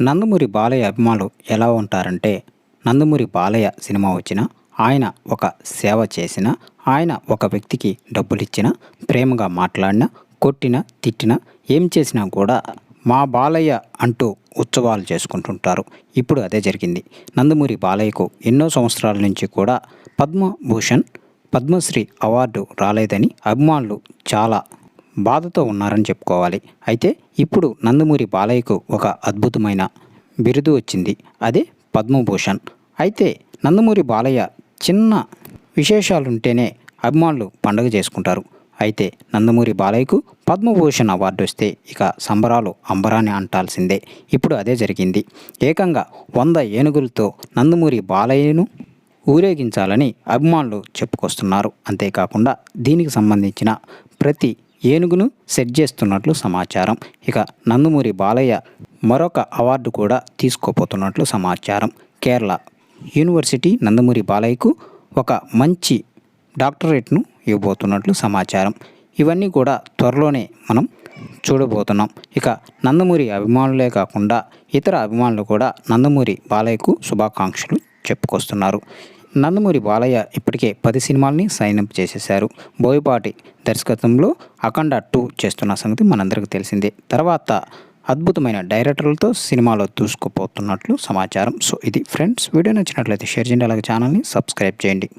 నందమూరి బాలయ్య అభిమానులు ఎలా ఉంటారంటే నందమూరి బాలయ్య సినిమా వచ్చిన ఆయన ఒక సేవ చేసిన ఆయన ఒక వ్యక్తికి డబ్బులిచ్చిన ప్రేమగా మాట్లాడిన కొట్టిన తిట్టిన ఏం చేసినా కూడా మా బాలయ్య అంటూ ఉత్సవాలు చేసుకుంటుంటారు. ఇప్పుడు అదే జరిగింది. నందమూరి బాలయ్యకు ఎన్నో సంవత్సరాల నుంచి కూడా పద్మభూషణ్ పద్మశ్రీ అవార్డు రాలేదని అభిమానులు చాలా బాధతో ఉన్నారని చెప్పుకోవాలి. అయితే ఇప్పుడు నందమూరి బాలయ్యకు ఒక అద్భుతమైన బిరుదు వచ్చింది. అదే పద్మభూషణ్. అయితే నందమూరి బాలయ్య చిన్న విశేషాలుంటేనే అభిమానులు పండుగ చేసుకుంటారు. అయితే నందమూరి బాలయ్యకు పద్మభూషణ్ అవార్డు వస్తే ఇక సంబరాలు అంబరాన్ని అంటాల్సిందే. ఇప్పుడు అదే జరిగింది. ఏకంగా వంద ఏనుగులతో నందమూరి బాలయ్యను ఊరేగించాలని అభిమానులు చెప్పుకొస్తున్నారు. అంతేకాకుండా దీనికి సంబంధించిన ప్రతి ఏనుగును సెట్ చేస్తున్నట్లు సమాచారం. ఇక నందమూరి బాలయ్య మరొక అవార్డు కూడా తీసుకోపోతున్నట్లు సమాచారం. కేరళ యూనివర్సిటీ నందమూరి బాలయ్యకు ఒక మంచి డాక్టరేట్ను ఇవ్వబోతున్నట్లు సమాచారం. ఇవన్నీ కూడా త్వరలోనే మనం చూడబోతున్నాం. ఇక నందమూరి అభిమానులే కాకుండా ఇతర అభిమానులు కూడా నందమూరి బాలయ్యకు శుభాకాంక్షలు చెప్పుకొస్తున్నారు. నందమూరి బాలయ్య ఇప్పటికే పది సినిమాల్ని సైన్ అప్ చేసేశారు. బోయపాటి దర్శకత్వంలో అఖండ టూ చేస్తున్న సంగతి మనందరికీ తెలిసిందే. తర్వాత అద్భుతమైన డైరెక్టర్లతో సినిమాలో దూసుకుపోతున్నట్లు సమాచారం. సో ఇది ఫ్రెండ్స్ వీడియో నచ్చినట్లయితే షేర్ చేయండి. అలాగే ఛానల్ని సబ్స్క్రైబ్ చేయండి.